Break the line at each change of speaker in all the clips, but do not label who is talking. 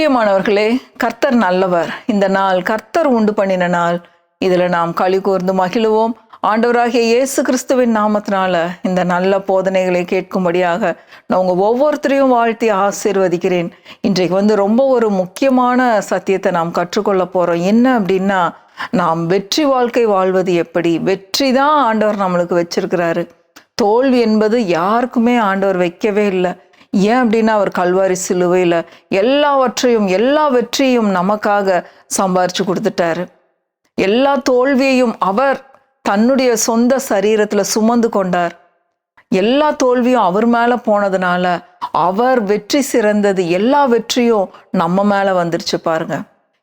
பிரியமானவர்களே கர்த்தர் நல்லவர். இந்த நாள் கர்த்தர் உண்டு பண்ணின நாள். இதில் நாம் களி கூர்ந்து மகிழுவோம். ஆண்டவராகிய இயேசு கிறிஸ்துவின் நாமத்தினால இந்த நல்ல போதனைகளை கேட்கும்படியாக நான் உங்கள் ஒவ்வொருத்தரையும் வாழ்த்தி ஆசீர்வதிக்கிறேன். இன்றைக்கு வந்து ரொம்ப ஒரு முக்கியமான சத்தியத்தை நாம் கற்றுக்கொள்ள போகிறோம் என்ன அப்படின்னா நாம் வெற்றி வாழ்க்கை வாழ்வது எப்படி? வெற்றி தான் ஆண்டவர் நம்மளுக்கு வச்சிருக்கிறாரு. தோல்வி என்பது யாருக்குமே ஆண்டவர் வைக்கவே இல்லை. ஏன் அப்படின்னா அவர் கல்வாரி சிலுவையில் எல்லாவற்றையும் எல்லா வெற்றியும் நமக்காக சம்பாரிச்சு கொடுத்துட்டாரு. எல்லா தோல்வியையும் அவர் தன்னுடைய சொந்த சரீரத்தில் சுமந்து கொண்டார். எல்லா தோல்வியும் அவர் மேலே போனதுனால அவர் வெற்றி சிறந்தது எல்லா வெற்றியும் நம்ம மேலே வந்துருச்சு பாருங்க.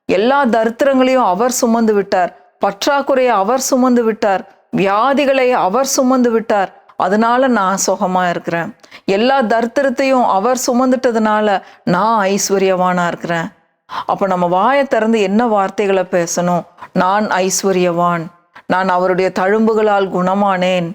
எல்லா தரித்திரங்களையும் அவர் சுமந்து விட்டார். பற்றாக்குறையை அவர் சுமந்து விட்டார். வியாதிகளை அவர் சுமந்து விட்டார். அதனால நான் சுகமாக இருக்கிறேன். எல்லா தர்த்தரத்தையும் அவர் சுமந்துட்டதுனால நான் ஐஸ்வர்யவானா இருக்கிறேன். அப்போ நம்ம வாயை திறந்து என்ன வார்த்தைகளை பேசணும்? நான் ஐஸ்வர்யவான். நான் அவருடைய தழும்புகளால் குணமானேன்.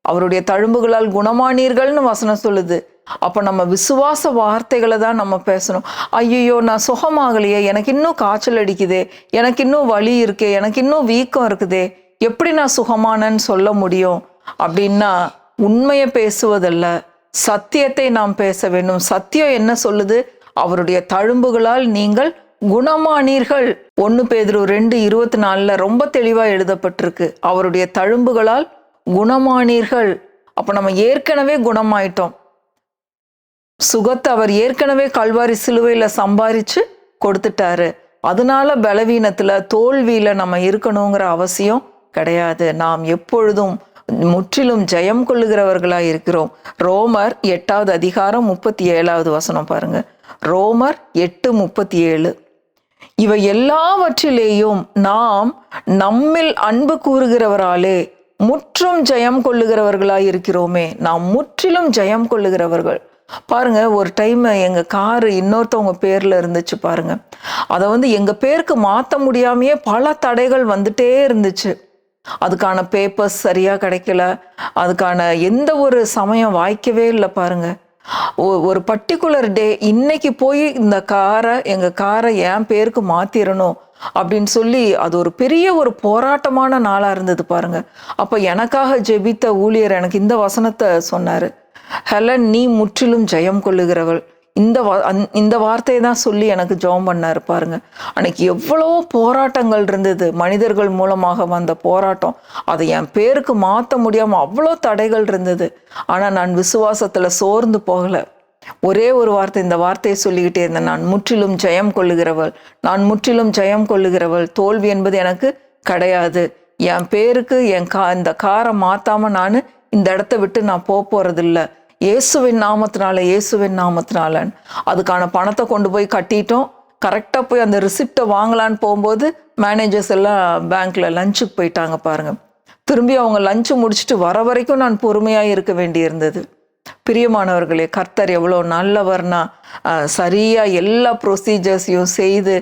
அவருடைய தழும்புகளால் குணமானீர்கள்னு வசனம் சொல்லுது. அப்போ நம்ம விசுவாச வார்த்தைகளை தான் நம்ம பேசணும். ஐயோ நான் சுகமாகலையே. எனக்கு இன்னும் காய்ச்சல் அடிக்குதே. எனக்கு இன்னும் வலி இருக்கே. எனக்கு இன்னும் வீக்கம் இருக்குதே. எப்படி நான் சுகமானன்னு சொல்ல முடியும்? அப்படின்னா உண்மையை பேசுவதல்ல. சத்தியத்தை நாம் பேச வேண்டும். சத்தியம் என்ன சொல்லுது? அவருடைய தழும்புகளால் நீங்கள் குணமானீர்கள். ஒன்று பேதுரு ரெண்டு இருபத்தி நாலில் ரொம்ப தெளிவாக எழுதப்பட்டிருக்கு. அவருடைய தழும்புகளால் குணமானீர்கள். அப்போ நம்ம ஏற்கனவே குணமாயிட்டோம். சுகத்தை அவர் ஏற்கனவே கல்வாரி சிலுவையில் சம்பாரித்து கொடுத்துட்டாரு. அதனால பலவீனத்தில் தோல்வியில் நம்ம இருக்கணுங்கிற அவசியம் கிடையாது. நாம் எப்பொழுதும் முற்றிலும் ஜெயம் கொள்ளுகிறவர்களா இருக்கிறோம். ரோமர் எட்டாவது அதிகாரம் முப்பத்தி ஏழாவது வசனம் பாருங்க. ரோமர் எட்டு முப்பத்தி ஏழு. இவை எல்லாவற்றிலேயும் நாம் நம்மில் அன்பு கூறுகிறவராலே முற்றும் ஜெயம் கொள்ளுகிறவர்களாய் இருக்கிறோமே. நாம் முற்றிலும் ஜெயம் கொள்ளுகிறவர்கள். பாருங்க ஒரு டைம் எங்க காரு இன்னொருத்தவங்க பேர்ல இருந்துச்சு பாருங்க. அதை வந்து எங்க பேருக்கு மாத்த முடியாமையே பல தடைகள் வந்துட்டே இருந்துச்சு. அதுக்கான பேப்பர்ஸ் சரியாக கிடைக்கல. அதுக்கான எந்த ஒரு சமயம் வாய்க்கவே இல்லை பாருங்க. ஒ- ஒரு பர்டிகுலர் டே இன்னைக்கு போய் இந்த காரை எங்கள் காரை என் பேருக்கு மாற்றிடணும் அப்படின்னு சொல்லி அது ஒரு பெரிய ஒரு போராட்டமான நாளாக இருந்தது பாருங்க. அப்போ எனக்காக ஜெபித்த ஊழியர் எனக்கு இந்த வசனத்தை சொன்னார். ஹெலன் நீ முற்றிலும் ஜெயம் கொள்ளுகிறவள். இந்த வா- அந்த- இந்த வார்த்தையை தான் சொல்லி எனக்கு ஜெபம் பண்ணாரு பாருங்க. அன்னைக்கு எவ்வளோ போராட்டங்கள் இருந்தது. மனிதர்கள் மூலமாக வந்த போராட்டம். அதை என் பேருக்கு மாற்ற முடியாமல் அவ்வளோ தடைகள் இருந்தது. ஆனால் நான் விசுவாசத்தில் சோர்ந்து போகலை. ஒரே ஒரு வார்த்தை இந்த வார்த்தையை சொல்லிக்கிட்டே இருந்தேன். நான் முற்றிலும் ஜெயம் கொள்ளுகிறவள். நான் முற்றிலும் ஜெயம் கொள்ளுகிறவள். தோல்வி என்பது எனக்கு கிடையாது. என் பேருக்கு என் கா இந்த காரை மாற்றாமல் நான் இந்த இடத்த விட்டு நான் போக போகிறதில்ல இயேசுவின் நாமத்தினால இயேசுவின் நாமத்தினால. அதுக்கான பணத்தை கொண்டு போய் கட்டிட்டோம். கரெக்டாக போய் அந்த ரிசிப்டை வாங்கலான்னு போகும்போது மேனேஜர்ஸ் எல்லாம் பேங்க்கில் லஞ்சுக்கு போயிட்டாங்க பாருங்கள் திரும்பி அவங்க லஞ்சு முடிச்சுட்டு வர வரைக்கும் நான் பொறுமையாக இருக்க வேண்டியிருந்தது. பிரியமானவர்களே கர்த்தர் எவ்வளோ நல்லவர்னா சரியாக எல்லா ப்ரொசீஜர்ஸையும் செய்து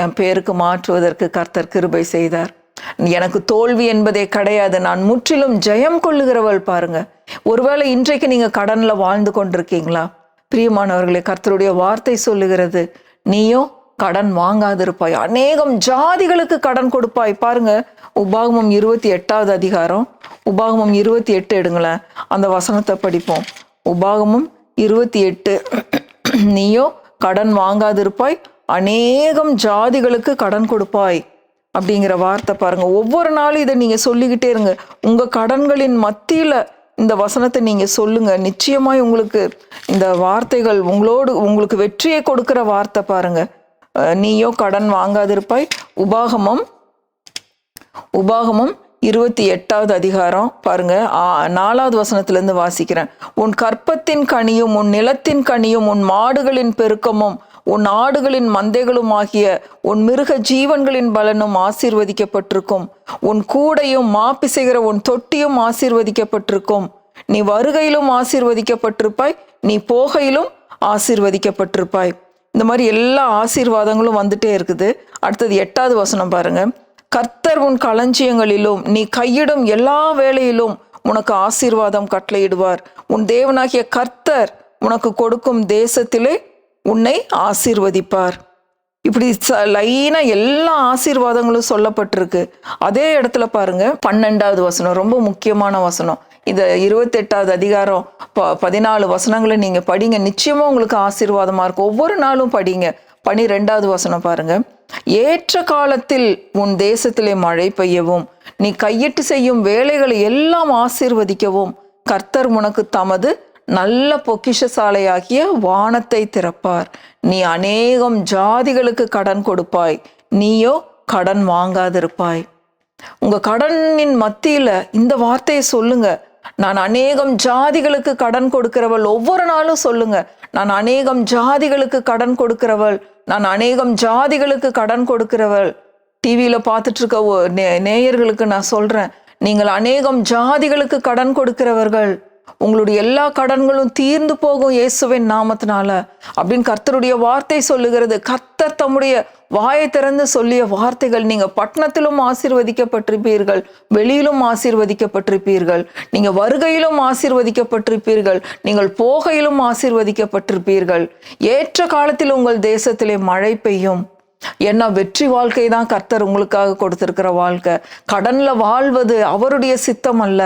என் பேருக்கு மாற்றுவதற்கு கர்த்தர் கிருபை செய்தார். எனக்கு தோல்வி என்பதே கிடையாது. நான் முற்றிலும் ஜெயம் கொள்ளுகிறவள் பாருங்க. ஒருவேளை இன்றைக்கு நீங்க கடன்ல வாழ்ந்து கொண்டிருக்கீங்களா? பிரியமானவர்களே கர்த்தருடைய வார்த்தை சொல்லுகிறது நீயோ கடன் வாங்காதிருப்பாய். அநேகம் ஜாதிகளுக்கு கடன் கொடுப்பாய். பாருங்க உபாகமம் இருபத்தி எட்டாவது அதிகாரம். உபாகமம் இருபத்தி எட்டு எடுங்களேன். அந்த வசனத்தை படிப்போம். உபாகமம் இருபத்தி எட்டு. நீயோ கடன் வாங்காதிருப்பாய். அநேகம் ஜாதிகளுக்கு கடன் கொடுப்பாய். அப்படிங்கிற வார்த்தை பாருங்க. ஒவ்வொரு நாளும் இதை நீங்க சொல்லிக்கிட்டே இருங்க. உங்க கடன்களின் மத்தியில இந்த வசனத்தை நீங்க சொல்லுங்க. நிச்சயமாய் உங்களுக்கு இந்த வார்த்தைகள் உங்களோடு உங்களுக்கு வெற்றியை கொடுக்கிற வார்த்தை பாருங்க. நீயோ கடன் வாங்காதிருப்பாய். உபாகமம் உபாகமம் இருபத்தி எட்டாவது அதிகாரம் பாருங்க. நாலாவது வசனத்திலேருந்து வாசிக்கிறேன். உன் கற்பத்தின் கனியும் உன் நிலத்தின் கனியும் உன் மாடுகளின் பெருக்கமும் உன் ஆடுகளின் மந்தைகளும் ஆகிய உன் மிருக ஜீவன்களின் பலனும் ஆசீர்வதிக்கப்பட்டிருக்கும். உன் கூடையும் மாப்பிசைகிற உன் தொட்டியும் ஆசீர்வதிக்கப்பட்டிருக்கும். நீ வருகையிலும் ஆசீர்வதிக்கப்பட்டிருப்பாய் நீ போகையிலும் ஆசீர்வதிக்கப்பட்டிருப்பாய். இந்த மாதிரி எல்லா ஆசீர்வாதங்களும் வந்துட்டே இருக்குது. அடுத்தது எட்டாவது வசனம் பாருங்க. கர்த்தர் உன் களஞ்சியங்களிலும் நீ கையிடும் எல்லா வேளையிலும் உனக்கு ஆசீர்வாதம் கட்டளையிடுவார். உன் தேவனாகிய கர்த்தர் உனக்கு கொடுக்கும் தேசத்திலே உன்னை ஆசீர்வதிப்பார். இப்படி லைனா எல்லா ஆசீர்வாதங்களும் சொல்லப்பட்டிருக்கு. அதே இடத்துல பாருங்க பன்னெண்டாவது வசனம் ரொம்ப முக்கியமான வசனம். இந்த இருபத்தெட்டாவது அதிகாரம் ப பதினாலு வசனங்களை நீங்க படிங்க. நிச்சயமா உங்களுக்கு ஆசீர்வாதமா இருக்கும். ஒவ்வொரு நாளும் படிங்க. பனிரெண்டாவது வசனம் பாருங்க ஏற்ற காலத்தில் உன் தேசத்திலே மழை பெய்யவும் நீ கையிட்டு செய்யும் வேலைகளை எல்லாம் ஆசீர்வதிக்கவும் கர்த்தர் உனக்கு தமது நல்ல பொக்கிஷசாலையாகிய வானத்தை திறப்பார். நீ அநேகம் ஜாதிகளுக்கு கடன் கொடுப்பாய். நீயோ கடன் வாங்காதிருப்பாய். உங்க கடனின் மத்தியில இந்த வார்த்தையை சொல்லுங்க. நான் அநேகம் ஜாதிகளுக்கு கடன் கொடுக்கிறவள் ஒவ்வொரு நாளும் சொல்லுங்க. நான் அநேகம் ஜாதிகளுக்கு கடன் கொடுக்கிறவள். நான் அநேகம் ஜாதிகளுக்கு கடன் கொடுக்கிறவள். டிவியில பார்த்துட்டு இருக்க நே- நேயர்களுக்கு நான் சொல்றேன். நீங்கள் அநேகம் ஜாதிகளுக்கு கடன் கொடுக்கிறவர்கள். உங்களுடைய எல்லா கடன்களும் தீர்ந்து போகும் இயேசுவின் நாமத்தினால அப்படின்னு கர்த்தருடைய வார்த்தை சொல்லுகிறது. கர்த்தர் தம்முடைய வாயை திறந்து சொல்லிய வார்த்தைகள் நீங்க பட்டணத்திலும் ஆசீர்வதிக்கப்பட்டிருப்பீர்கள் வெளியிலும் ஆசீர்வதிக்கப்பட்டிருப்பீர்கள் நீங்க வருகையிலும் ஆசீர்வதிக்கப்பட்டிருப்பீர்கள் நீங்கள் போகையிலும் ஆசீர்வதிக்கப்பட்டிருப்பீர்கள். ஏற்ற காலத்தில் உங்கள் தேசத்திலே மழை பெய்யும். ஏன்னா வெற்றி வாழ்க்கை தான் கர்த்தர் உங்களுக்காக கொடுத்திருக்கிற வாழ்க்கை. கடன்ல வாழ்வது அவருடைய சித்தம் அல்ல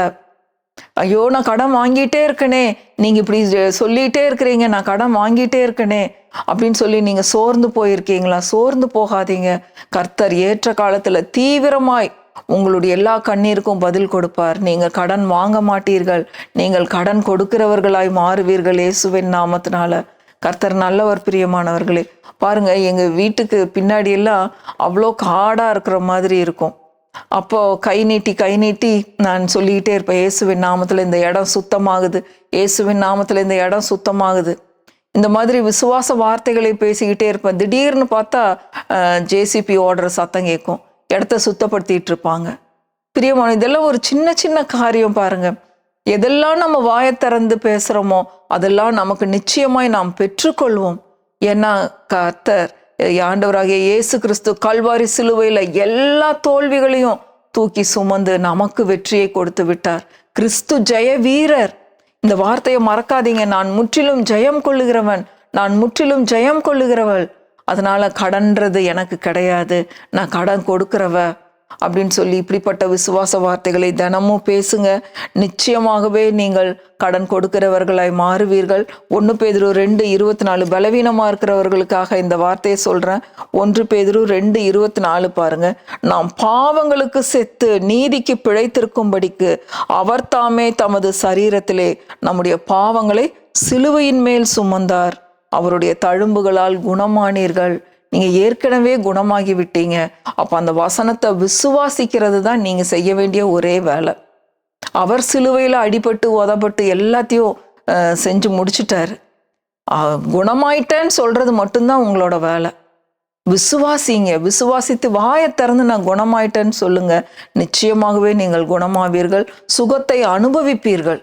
ஐயோ நான் கடன் வாங்கிட்டே இருக்கனே. நீங்க இப்படி சொல்லிகிட்டே சொல்லிட்டே இருக்கிறீங்க நான் கடன் வாங்கிட்டே இருக்கனே. அப்படின்னு சொல்லி நீங்க சோர்ந்து போயிருக்கீங்களா? சோர்ந்து போகாதீங்க. கர்த்தர் ஏற்ற காலத்துல தீவிரமாய் உங்களுடைய எல்லா கண்ணீருக்கும் பதில் கொடுப்பார். நீங்கள் கடன் வாங்க மாட்டீர்கள். நீங்கள் கடன் கொடுக்கிறவர்களாய் மாறுவீர்கள் இயேசுவின் நாமத்தினால. கர்த்தர் நல்லவர் பிரியமானவர்களே. பாருங்க எங்க வீட்டுக்கு பின்னாடி எல்லாம் அவ்வளோ காடா இருக்கிற மாதிரி இருக்கும். அப்போ கை நீட்டி கை நீட்டி நான் சொல்லிக்கிட்டே இருப்பேன் இயேசுவின் நாமத்தில் இந்த இடம் சுத்தமாகுது. இயேசுவின் நாமத்தில் இந்த இடம் சுத்தமாகுது. இந்த மாதிரி விசுவாச வார்த்தைகளை பேசிக்கிட்டே இருப்பேன். திடீர்னு பார்த்தா ஜேசிபி ஓடுற சத்தம் கேட்கும். இடத்த சுத்தப்படுத்திட்டு இருப்பாங்க. பிரியமான இதெல்லாம் ஒரு சின்ன சின்ன காரியம் பாருங்க. எதெல்லாம் நம்ம வாயை திறந்து பேசுகிறோமோ அதெல்லாம் நமக்கு நிச்சயமாய் நாம் பெற்றுக்கொள்வோம். ஏன்னா கர்த்தர் ஆண்டவராகிய இயேசு கிறிஸ்து கல்வாரி சிலுவையில் எல்லா தோல்விகளையும் தூக்கி சுமந்து நமக்கு வெற்றியை கொடுத்து விட்டார். கிறிஸ்து ஜெய வீரர். இந்த வார்த்தையை மறக்காதீங்க. நான் முற்றிலும் ஜெயம் கொள்ளுகிறவன். நான் முற்றிலும் ஜெயம் கொள்ளுகிறவள். அதனால கடன்றது எனக்கு கிடையாது. நான் கடன் கொடுக்கிறவ அப்படின்னு சொல்லி இப்படிப்பட்ட விசுவாச வார்த்தைகளை தினமும் பேசுங்க. நிச்சயமாகவே நீங்கள் கடன் கொடுக்கிறவர்களாய் மாறுவீர்கள். ஒன்று பேதிரு ரெண்டு இருபத்தி நாலு பலவீனமா இருக்கிறவர்களுக்காக இந்த வார்த்தையை சொல்றேன். ஒன்று பேதிரு ரெண்டு இருபத்தி நாலு பாருங்க. நாம் பாவங்களுக்கு செத்து நீதிக்கு பிழைத்திருக்கும்படிக்கு அவர் தாமே தமது சரீரத்திலே நம்முடைய பாவங்களை சிலுவையின் மேல் சுமந்தார். அவருடைய தழும்புகளால் குணமானீர்கள். நீங்க ஏற்கனவே குணமாகி விட்டீங்க. அப்ப அந்த வசனத்தை விசுவாசிக்கிறது தான் நீங்க செய்ய வேண்டிய ஒரே வேலை. அவர் சிலுவையில் அடிபட்டு உதப்பட்டு எல்லாத்தையும் செஞ்சு முடிச்சிட்டாரு. குணமாயிட்டேன்னு சொல்றது மட்டும்தான் உங்களோட வேலை. விசுவாசிங்க. விசுவாசித்து வாயை திறந்து நான் குணமாயிட்டேன்னு சொல்லுங்க. நிச்சயமாகவே நீங்கள் குணமாவீர்கள். சுகத்தை அனுபவிப்பீர்கள்.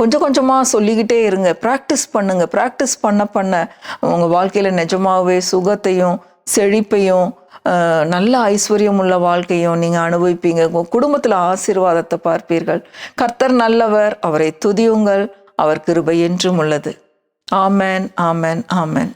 கொஞ்சம் கொஞ்சமாக சொல்லிக்கிட்டே இருங்க. ப்ராக்டிஸ் பண்ணுங்க. ப்ராக்டிஸ் பண்ண பண்ண உங்கள் வாழ்க்கையில் நிஜமாகவே சுகத்தையும் செழிப்பையும் நல்ல ஐஸ்வர்யம் உள்ள வாழ்க்கையும் நீங்கள் அனுபவிப்பீங்க. உங்கள் குடும்பத்தில் ஆசீர்வாதத்தை பார்ப்பீர்கள். கர்த்தர் நல்லவர். அவரை துதியுங்கள். அவர் கிருபை என்றும் உள்ளது. ஆமென் ஆமென் ஆமேன்.